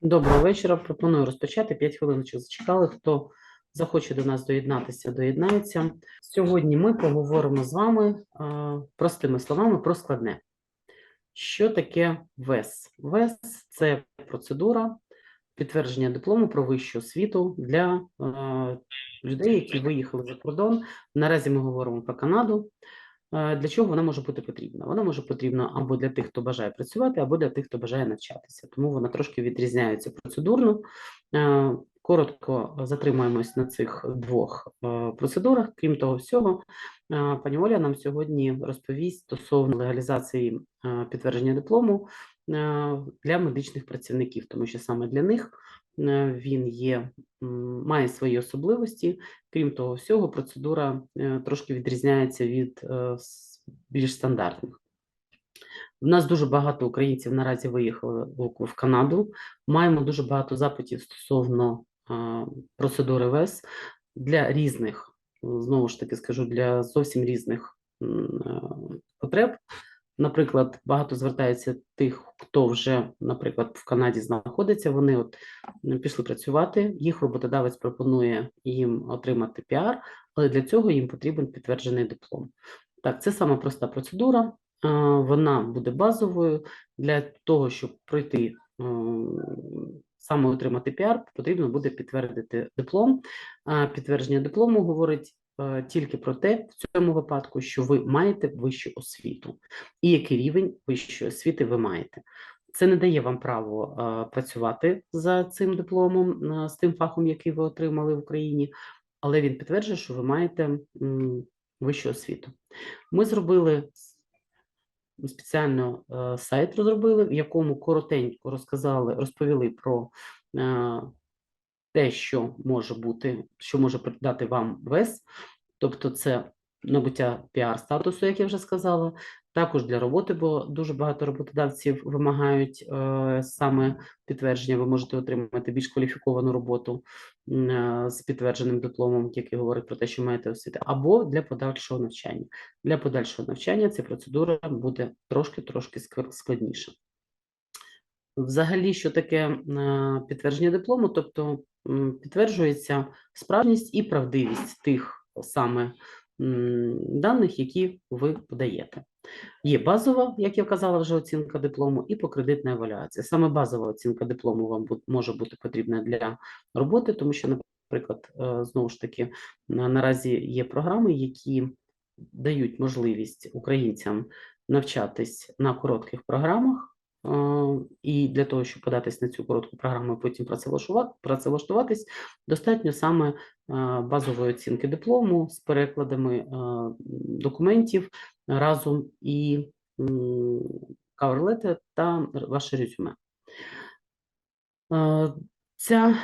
Доброго вечора. Пропоную розпочати. 5 хвилиночок зачекали. Хто захоче до нас доєднатися, доєднається. Сьогодні ми поговоримо з вами е, простими словами про складне. Що таке ВЕС? ВЕС це процедура підтвердження диплому про вищу освіту для е, людей, які виїхали за кордон. Наразі ми говоримо про Канаду. Е, Для чого вона може бути потрібна? Вона може потрібна або для тих, хто бажає працювати, або для тих, хто бажає навчатися. Тому вона трошки відрізняється процедурно. Е, Коротко затримаємось на цих двох е, процедурах. Крім того всього, пані Оля нам сьогодні розповість стосовно легалізації підтвердження диплому для медичних працівників, тому що саме для них е, він є, має свої особливості. Крім того всього, процедура е, трошки відрізняється від е, більш стандартних. У нас дуже багато українців наразі виїхали в Канаду. Маємо дуже багато запитів стосовно е, процедури ВЕС для різних, е, знову ж таки скажу, для зовсім різних е, потреб. Наприклад, багато звертається тих, хто вже, наприклад, в Канаді знаходиться. Вони от пішли працювати. Їх роботодавець пропонує їм отримати піар, але для цього їм потрібен підтверджений диплом. Так, це сама проста процедура. Вона буде базовою для того, щоб пройти саме отримати піар, потрібно буде підтвердити диплом. Підтвердження диплому говорить тільки про те, в цьому випадку, що ви маєте вищу освіту і який рівень вищої освіти ви маєте. Це не дає вам право е, працювати за цим дипломом, е, з тим фахом, який ви отримали в Україні, але він підтверджує, що ви маєте м, вищу освіту. Ми зробили спеціально е, сайт розробили, в якому коротенько розказали, розповіли про е, те, що може бути, що може дати вам ВЕС, тобто це набуття піар-статусу, як я вже сказала, також для роботи, бо дуже багато роботодавців вимагають е, саме підтвердження. Ви можете отримати більш кваліфіковану роботу е, з підтвердженим дипломом, який говорить про те, що маєте освіти, або для подальшого навчання. Для подальшого навчання ця процедура буде трошки-трошки складніша. Взагалі, що таке е, підтвердження диплому, тобто підтверджується справжність і правдивість тих саме даних, які ви подаєте. Є базова, як я казала, вже оцінка диплому, і покредитна евалюація. Саме базова оцінка диплому вам може бути потрібна для роботи, тому що, наприклад, е, знову ж таки, наразі є програми, які дають можливість українцям навчатись на коротких програмах. І для того, щоб податись на цю коротку програму, і потім працевлаштува- працевлаштуватись, достатньо саме е, базової оцінки диплому з перекладами е, документів разом і letter та ваше резюме. Е, Ця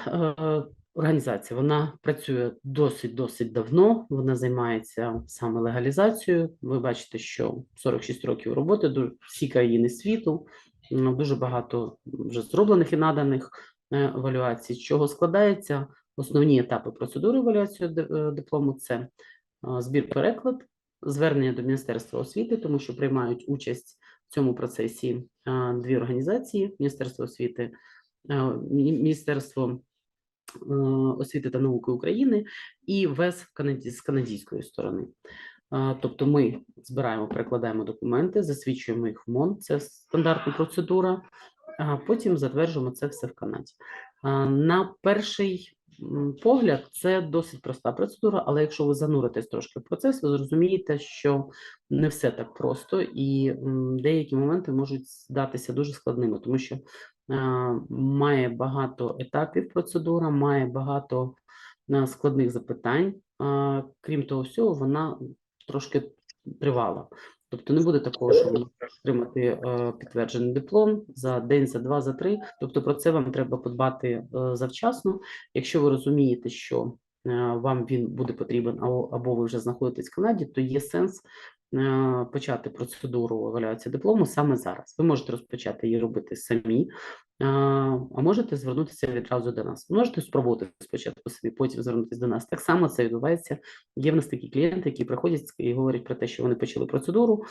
організація вона працює досить досить давно. Вона займається саме легалізацією. Ви бачите, що 46 років роботи ду- всі країни світу, дуже багато вже зроблених і наданих евалюацій. З чого складається основні етапи процедури евалюації е, диплому? Це е, збір переклад, звернення до Міністерства освіти, тому що приймають участь в цьому процесі е, дві організації: Міністерство освіти Міністерство освіти та науки України і ВЕС з канадської сторони. Тобто ми збираємо, перекладаємо документи, засвідчуємо їх в МОН, це стандартна процедура, а потім затверджуємо це все в Канаді. На перший погляд це досить проста процедура, але якщо ви зануритесь трошки в процес, ви зрозумієте, що не все так просто, і деякі моменти можуть здатися дуже складними, тому що має багато етапів процедура, має багато складних запитань. Крім того всього, вона трошки тривала. Тобто не буде такого, що ви можете отримати е, підтверджений диплом за день, за два, за три. Тобто про це вам треба подбати е, завчасно. Якщо ви розумієте, що е, вам він буде потрібен, або, ви вже знаходитесь в Канаді, то є сенс е, почати процедуру евалюації диплому саме зараз. Ви можете розпочати її робити самі, а а можете звернутися відразу до нас. Можете спробувати спочатку собі, потім звернутися до нас. Так само це відбувається. Є в нас такі клієнти, які приходять і говорять про те, що вони почали процедуру.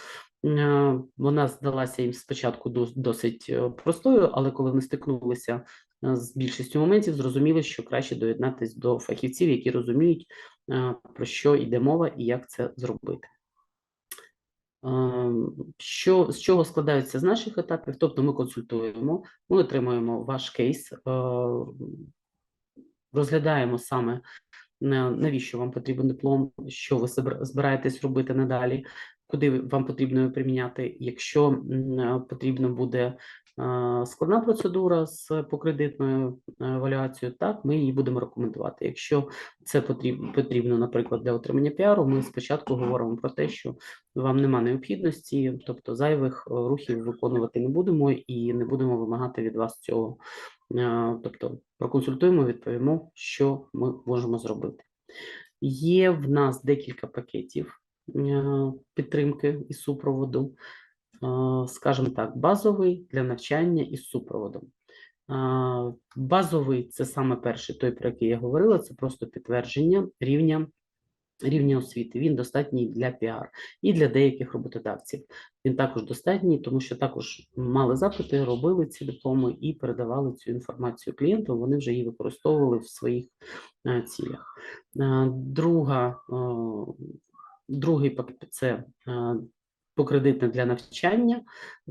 Е, Вона здалася їм спочатку дос- досить е, простою, але коли вони стикнулися е, з більшістю моментів, зрозуміли, що краще доєднатися до фахівців, які розуміють, е, про що йде мова і як це зробити. Ем, Що, з чого складаються з наших етапів? Тобто ми консультуємо, ми отримуємо ваш кейс, е, розглядаємо саме навіщо вам потрібен диплом, що ви збираєтесь робити надалі, куди вам потрібно його приміняти. Якщо е, потрібно буде е, складна процедура з покредитною е, евалюацією, так ми її будемо рекомендувати. Якщо це потрібно, наприклад, для отримання піару, ми спочатку говоримо про те, що вам нема необхідності, тобто зайвих е, рухів виконувати не будемо і не будемо вимагати від вас цього. Е, Тобто проконсультуємо, відповімо, що ми можемо зробити. Є в нас декілька пакетів е, підтримки і супроводу. Скажімо так, базовий для навчання із супроводом. Базовий це саме перший, той, про який я говорила, це просто підтвердження рівня. Рівня освіти він достатній для піар і для деяких роботодавців. Він також достатній, тому що також мали запити, робили ці дипломи і передавали цю інформацію клієнтам. Вони вже її використовували в своїх цілях. Друга, другий пакет це покредитне для навчання,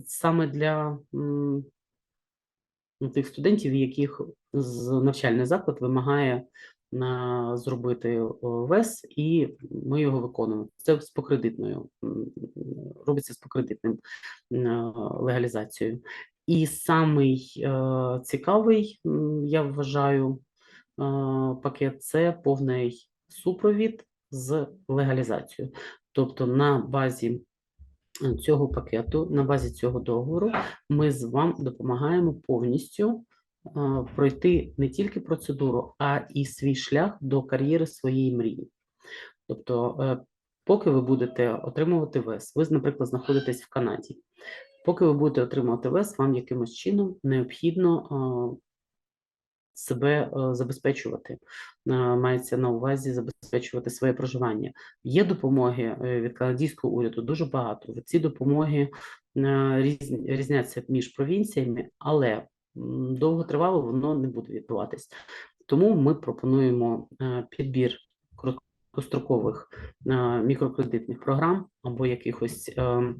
саме для ну, тих студентів, яких з навчальний заклад вимагає на зробити ВЕС, і ми його виконуємо. Це з покредитною робиться з покредитним легалізацією. І самий е, цікавий, я вважаю, е, пакет це повний супровід з легалізацією. Тобто на базі е, цього пакету, на базі цього договору, ми з вам допомагаємо повністю е, пройти не тільки процедуру, а і свій шлях до кар'єри своєї мрії. Тобто, е, поки ви будете отримувати ВЕС, ви, наприклад, знаходитесь в Канаді. Поки ви будете отримувати ВЕС, вам якимось чином необхідно е, себе е, забезпечувати. Е, Мається на увазі забезпечувати своє проживання. Є допомоги е, від канадського уряду дуже багато. Ці допомоги різняться між провінціями, але довготривало воно не буде відбуватись. Тому ми пропонуємо підбір короткострокових мікрокредитних програм або якихось е,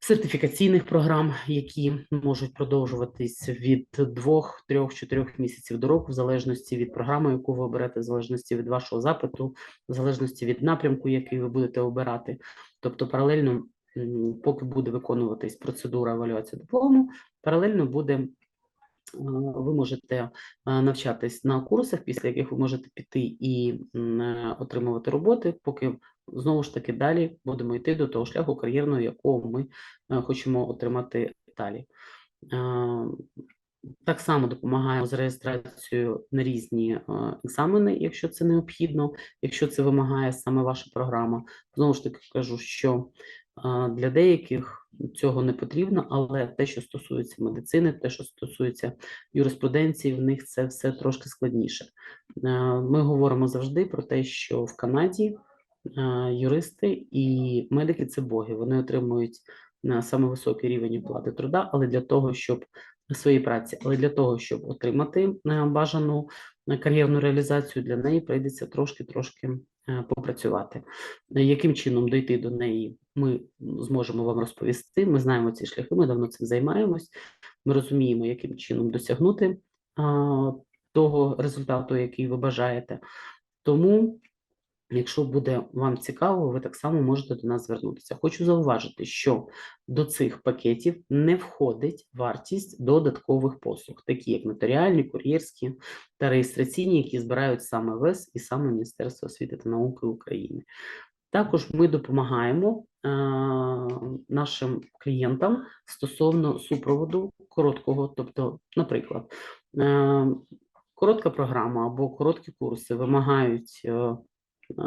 сертифікаційних програм, які можуть продовжуватись від двох, трьох, чотирьох місяців до року, в залежності від програми, яку ви оберете, в залежності від вашого запиту, в залежності від напрямку, який ви будете обирати. Тобто, паралельно, поки буде виконуватись процедура евалюації диплому, паралельно буде. Е, Ви можете е, навчатись на курсах, після яких ви можете піти і е, отримувати роботи, поки знову ж таки далі будемо йти до того шляху кар'єрного, якого ми хочемо отримати далі. Так само допомагаємо з реєстрацією на різні екзамени, якщо це необхідно, якщо це вимагає саме ваша програма. Знову ж таки кажу, що для деяких цього не потрібно, але те, що стосується медицини, те, що стосується юриспруденції, в них це все трошки складніше. Е, Ми говоримо завжди про те, що в Канаді е, юристи і медики це боги. Вони отримують на саме високий рівень оплати труда, але для того, щоб своєї праці, але для того, щоб отримати е, бажану е, кар'єрну реалізацію, для неї прийдеться трошки-трошки е, попрацювати. Яким чином дойти до неї, ми зможемо вам розповісти. Ми знаємо ці шляхи, ми давно цим займаємось. Ми розуміємо, яким чином досягнути того результату, який ви бажаєте. Тому Якщо буде вам цікаво, ви так само можете до нас звернутися. Хочу зауважити, що до цих пакетів не входить вартість додаткових послуг, такі як нотаріальні, кур'єрські та реєстраційні, які збирають саме ВЕС і саме Міністерство освіти та науки України. Також ми допомагаємо е, нашим клієнтам стосовно супроводу короткого, тобто, наприклад, е, коротка програма або короткі курси вимагають. е,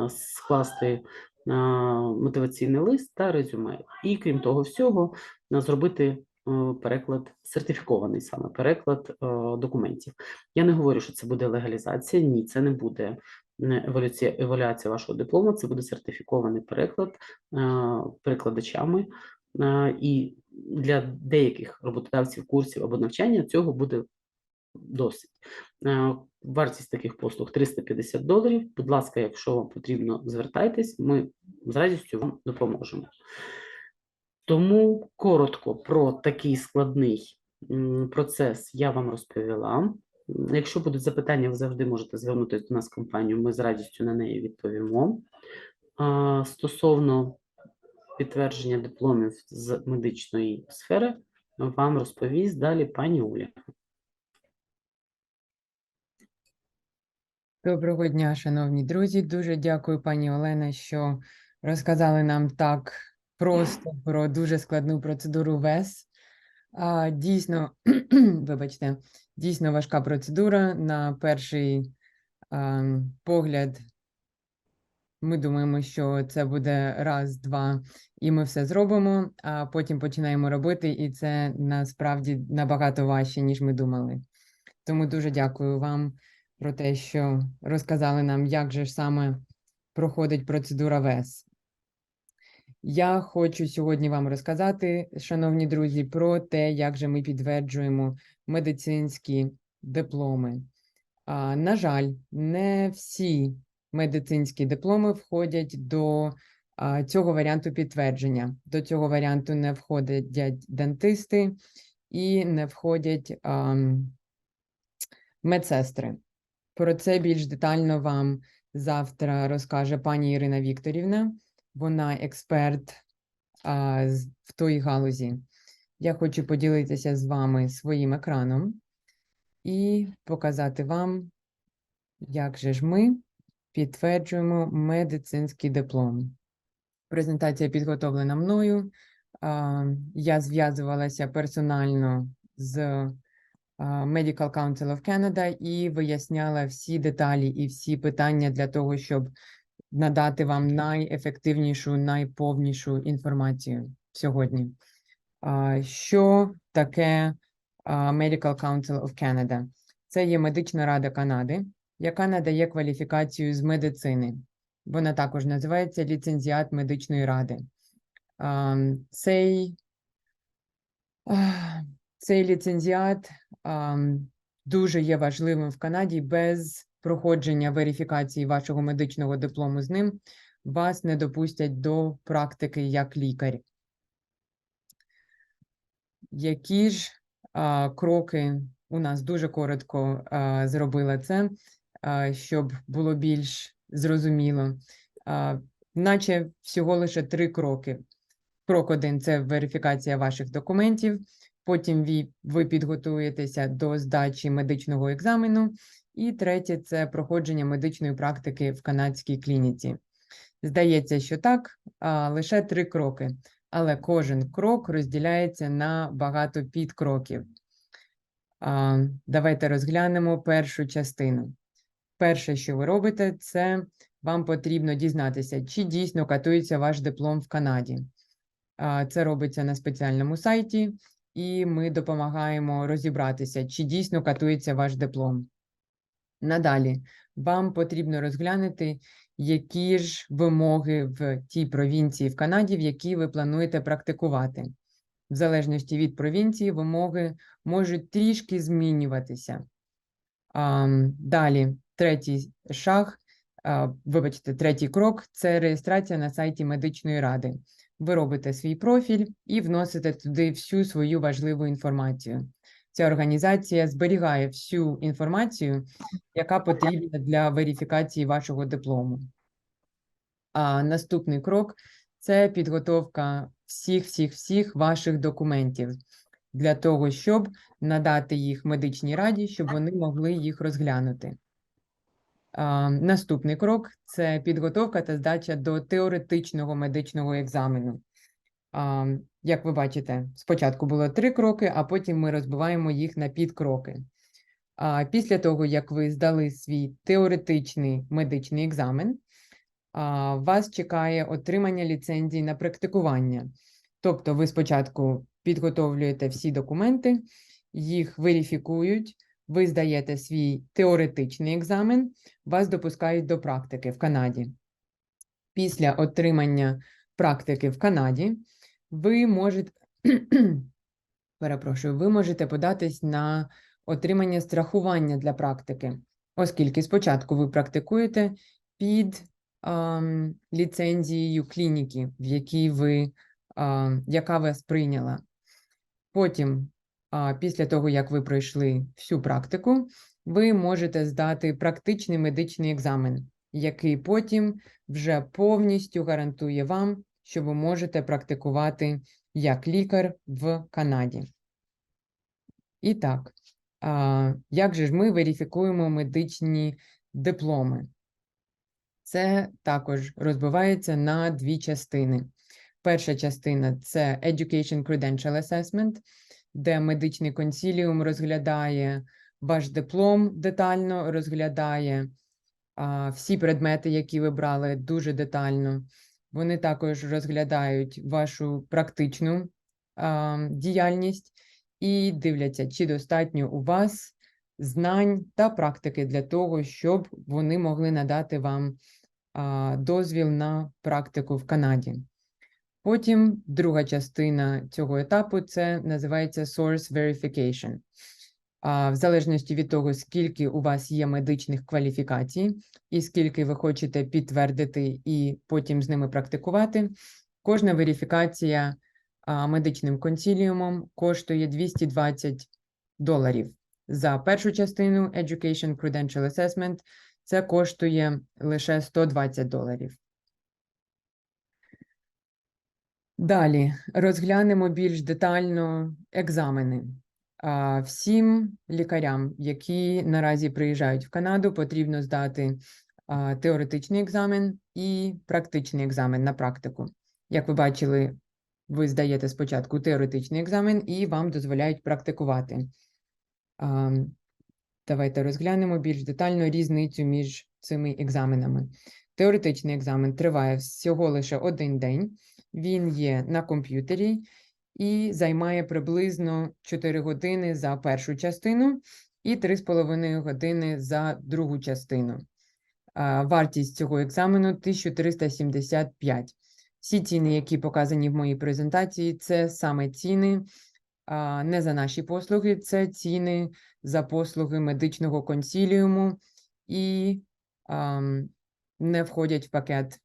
скласти мотиваційний лист та резюме. І крім того всього, зробити е, переклад сертифікований саме переклад е, документів. Я не говорю, що це буде легалізація. Ні, це не буде еволюція, еволюція вашого диплому, це буде сертифікований переклад е, перекладачами. Е, І для деяких роботодавців курсів або навчання цього буде досить. Е, Вартість таких послуг 350 доларів. Будь ласка, якщо вам потрібно, звертайтесь, ми з радістю вам допоможемо. Тому коротко про такий складний процес я вам розповіла. Якщо будуть запитання, ви завжди можете звернутися до нас в компанію, ми з радістю на неї відповімо. Стосовно підтвердження дипломів з медичної сфери, вам розповість далі пані Уля. Доброго дня, шановні друзі. Дуже дякую, пані Олена, що розказали нам так просто про дуже складну процедуру ВЕС. А, дійсно, вибачте, дійсно важка процедура. На перший а, погляд, ми думаємо, що це буде раз, два, і ми все зробимо, а потім починаємо робити, і це насправді набагато важче, ніж ми думали. Тому дуже дякую вам про те, що розказали нам, як же ж саме проходить процедура ВЕС. Я хочу сьогодні вам розказати, шановні друзі, про те, як же ми підтверджуємо медицинські дипломи. А, на жаль, не всі медицинські дипломи входять до а, цього варіанту підтвердження. До цього варіанту не входять дентисти і не входять ам, медсестри. Про це більш детально вам завтра розкаже пані Ірина Вікторівна. Вона експерт а, в той галузі. Я хочу поділитися з вами своїм екраном і показати вам, як же ж ми підтверджуємо медицинський диплом. Презентація підготовлена мною. Я зв'язувалася персонально з Medical Council of Canada і виясняла всі деталі і всі питання для того, щоб надати вам найефективнішу, найповнішу інформацію сьогодні. Що таке Medical Council of Canada? Це є медична рада Канади, яка надає кваліфікацію з медицини. Вона також називається ліцензіат медичної ради. Цей Цей ліцензіат дуже є важливим в Канаді. Без проходження верифікації вашого медичного диплому з ним вас не допустять до практики як лікар. Які ж а, кроки у нас дуже коротко а, зробила це, а, щоб було більш зрозуміло. А, наче всього лише три кроки. Крок один це верифікація ваших документів. Потім ви, підготуєтеся до здачі медичного екзамену. І третє це проходження медичної практики в канадській клініці. Здається, що так, а, лише три кроки, але кожен крок розділяється на багато підкроків. А, Давайте розглянемо першу частину. Перше, що ви робите, це вам потрібно дізнатися, чи дійсно катується ваш диплом в Канаді. Це робиться на спеціальному сайті, і ми допомагаємо розібратися, чи дійсно катується ваш диплом. Надалі вам потрібно розглянути, які ж вимоги в тій провінції в Канаді, в якій ви плануєте практикувати. В залежності від провінції вимоги можуть трішки змінюватися. А, Далі, третій шаг, а, вибачте, третій крок це реєстрація на сайті медичної ради. Ви робите свій профіль і вносите туди всю свою важливу інформацію. Ця організація зберігає всю інформацію, яка потрібна для верифікації вашого диплому. А наступний крок це підготовка всіх, всіх, всіх ваших документів для того, щоб надати їх медичній раді, щоб вони могли їх розглянути. А, Наступний крок це підготовка та здача до теоретичного медичного екзамену. А, Як ви бачите, спочатку було три кроки, а потім ми розбиваємо їх на підкроки. Після того, як ви здали свій теоретичний медичний екзамен, а, вас чекає отримання ліцензії на практикування. Тобто ви спочатку підготовлюєте всі документи, їх верифікують, ви здаєте свій теоретичний екзамен, вас допускають до практики в Канаді. Після отримання практики в Канаді ви можете, перепрошую, ви можете податись на отримання страхування для практики, оскільки спочатку ви практикуєте під ам, ліцензією клініки, в якій ви, а, яка вас прийняла. Потім, після того, як ви пройшли всю практику, ви можете здати практичний медичний екзамен, який потім вже повністю гарантує вам, що ви можете практикувати як лікар в Канаді. І так, як же ж ми верифікуємо медичні дипломи? Це також розбивається на дві частини. Перша частина це Education Credential Assessment, де медичний консіліум розглядає ваш диплом детально, розглядає а, всі предмети, які ви брали, дуже детально. Вони також розглядають вашу практичну а, діяльність і дивляться, чи достатньо у вас знань та практики для того, щоб вони могли надати вам а, дозвіл на практику в Канаді. Потім друга частина цього етапу це називається Source Verification. А, В залежності від того, скільки у вас є медичних кваліфікацій і скільки ви хочете підтвердити і потім з ними практикувати, кожна верифікація медичним консіліумом коштує 220 доларів. За першу частину Education Credential Assessment це коштує лише 120 доларів. Далі розглянемо більш детально екзамени. Всім лікарям, які наразі приїжджають в Канаду, потрібно здати теоретичний екзамен і практичний екзамен на практику. Як ви бачили, ви здаєте спочатку теоретичний екзамен і вам дозволяють практикувати. Давайте розглянемо більш детально різницю між цими екзаменами. Теоретичний екзамен триває всього лише один день. Він є на комп'ютері і займає приблизно 4 години за першу частину і 3,5 години за другу частину. Вартість цього екзамену 1375. Всі ціни, які показані в моїй презентації, це саме ціни не за наші послуги, це ціни за послуги медичного консіліуму і не входять в пакет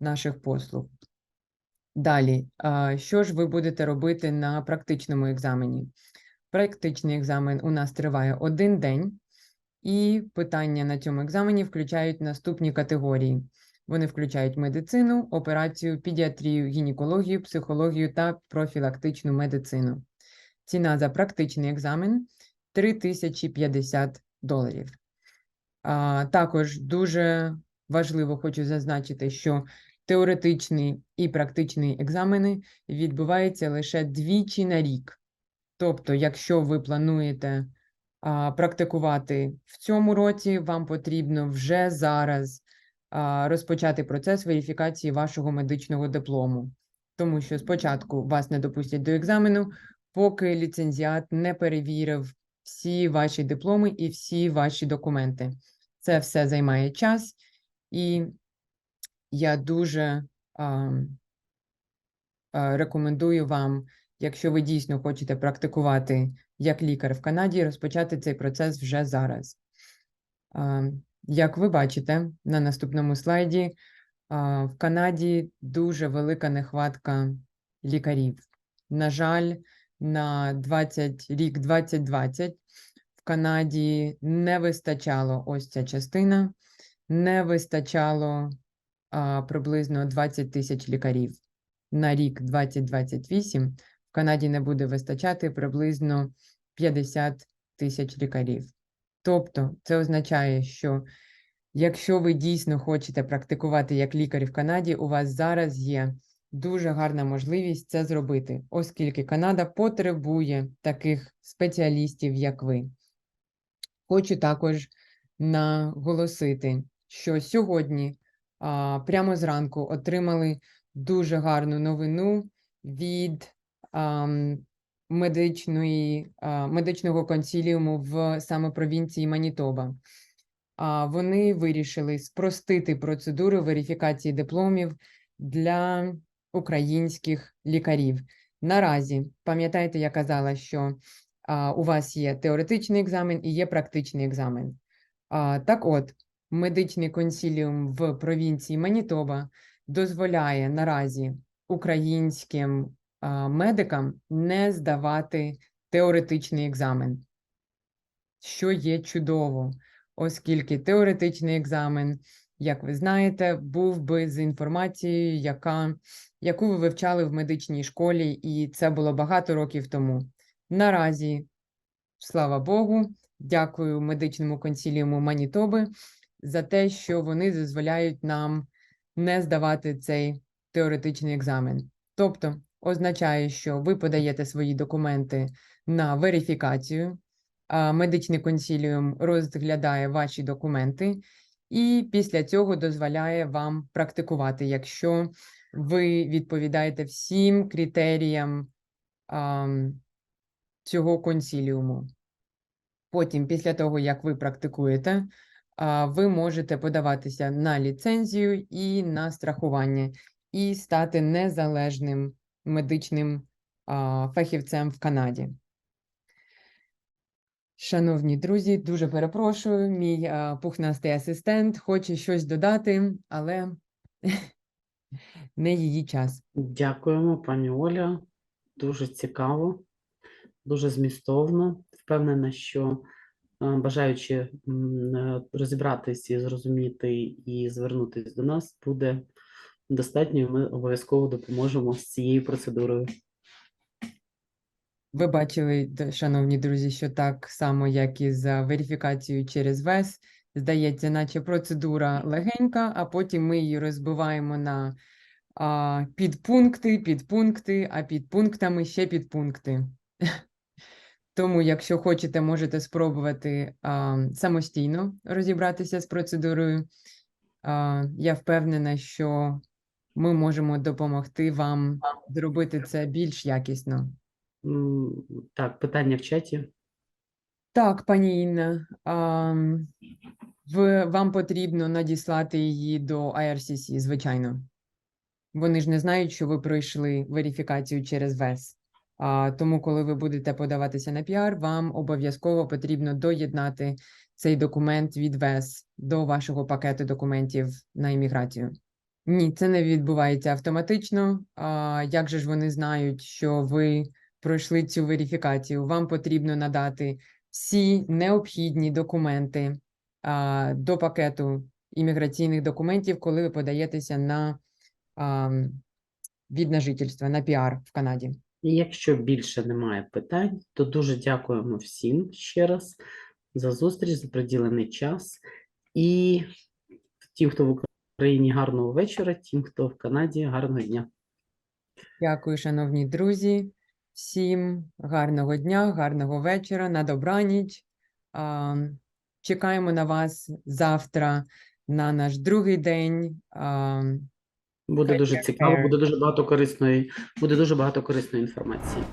наших послуг. Далі, що ж ви будете робити на практичному екзамені? Практичний екзамен у нас триває один день, і питання на цьому екзамені включають наступні категорії. Вони включають медицину, операцію, педіатрію, гінекологію, психологію та профілактичну медицину. Ціна за практичний екзамен 3050 доларів. А, також дуже важливо хочу зазначити, що теоретичний і практичний екзамени відбуваються лише двічі на рік. Тобто, якщо ви плануєте а, практикувати в цьому році, вам потрібно вже зараз а, розпочати процес верифікації вашого медичного диплому. Тому що спочатку вас не допустять до екзамену, поки ліцензіат не перевірив всі ваші дипломи і всі ваші документи. Це все займає час, і я дуже а, а, рекомендую вам, якщо ви дійсно хочете практикувати як лікар в Канаді, розпочати цей процес вже зараз. А, як ви бачите на наступному слайді, а, в Канаді дуже велика нехватка лікарів. На жаль, на 20, рік 2020 в Канаді не вистачало ось ця частина, не вистачало приблизно 20 тисяч лікарів. На рік 2028 в Канаді не буде вистачати приблизно 50 тисяч лікарів. Тобто, це означає, що якщо ви дійсно хочете практикувати як лікар в Канаді, у вас зараз є дуже гарна можливість це зробити, оскільки Канада потребує таких спеціалістів, як ви. Хочу також наголосити, що сьогодні прямо зранку отримали дуже гарну новину від медичної, медичного консіліуму в саме провінції Манітоба. А, Вони вирішили спростити процедуру верифікації дипломів для українських лікарів. Наразі, пам'ятаєте, я казала, що у вас є теоретичний екзамен і є практичний екзамен. Так от, медичний консіліум в провінції Манітоба дозволяє наразі українським медикам не здавати теоретичний екзамен, що є чудово, оскільки теоретичний екзамен, як ви знаєте, був би з інформацією, яка, яку ви вивчали в медичній школі, і це було багато років тому. Наразі, слава Богу, дякую медичному консіліуму Манітоби за те, що вони дозволяють нам не здавати цей теоретичний екзамен. Тобто означає, що ви подаєте свої документи на верифікацію, а медичний консіліум розглядає ваші документи, і після цього дозволяє вам практикувати, якщо ви відповідаєте всім критеріям ам, цього консіліуму. Потім, після того, як ви практикуєте, а, ви можете подаватися на ліцензію і на страхування, і стати незалежним медичним фахівцем в Канаді. Шановні друзі, дуже перепрошую, мій пухнастий асистент хоче щось додати, але не її час. Дякуємо, пані Оля. Дуже цікаво, дуже змістовно. Впевнена, що бажаючи м, е, і зрозуміти і звернутись до нас, буде достатньо. і Ми обов'язково допоможемо з цією процедурою. Ви бачили, шановні друзі, що так само, як і за верифікацією через ВЕС, здається, наче процедура легенька, а потім ми її розбиваємо на а, підпункти, підпункти, а під пунктами ще підпункти. Тому, якщо хочете, можете спробувати а, самостійно розібратися з процедурою. А, я впевнена, що ми можемо допомогти вам зробити це більш якісно. Так, питання в чаті. Так, пані Інна, ам, в, вам потрібно надіслати її до IRCC, звичайно. Вони ж не знають, що ви пройшли верифікацію через ВЕС. Тому, коли ви будете подаватися на піар, вам обов'язково потрібно доєднати цей документ від ВЕС до вашого пакету документів на імміграцію. Ні, це не відбувається автоматично. А, як же ж вони знають, що ви пройшли цю верифікацію? Вам потрібно надати всі необхідні документи а, до пакету імміграційних документів, коли ви подаєтеся на а, від на жительство, на піар в Канаді. Якщо більше немає питань, то дуже дякуємо всім ще раз за зустріч, за приділений час. І тим, хто в Україні, гарного вечора, тим, хто в Канаді, гарного дня. Дякую, шановні друзі. Всім гарного дня, гарного вечора, на добраніч. Чекаємо на вас завтра на наш другий день. Буде дуже цікаво, буде дуже багато корисної, буде дуже багато корисної інформації.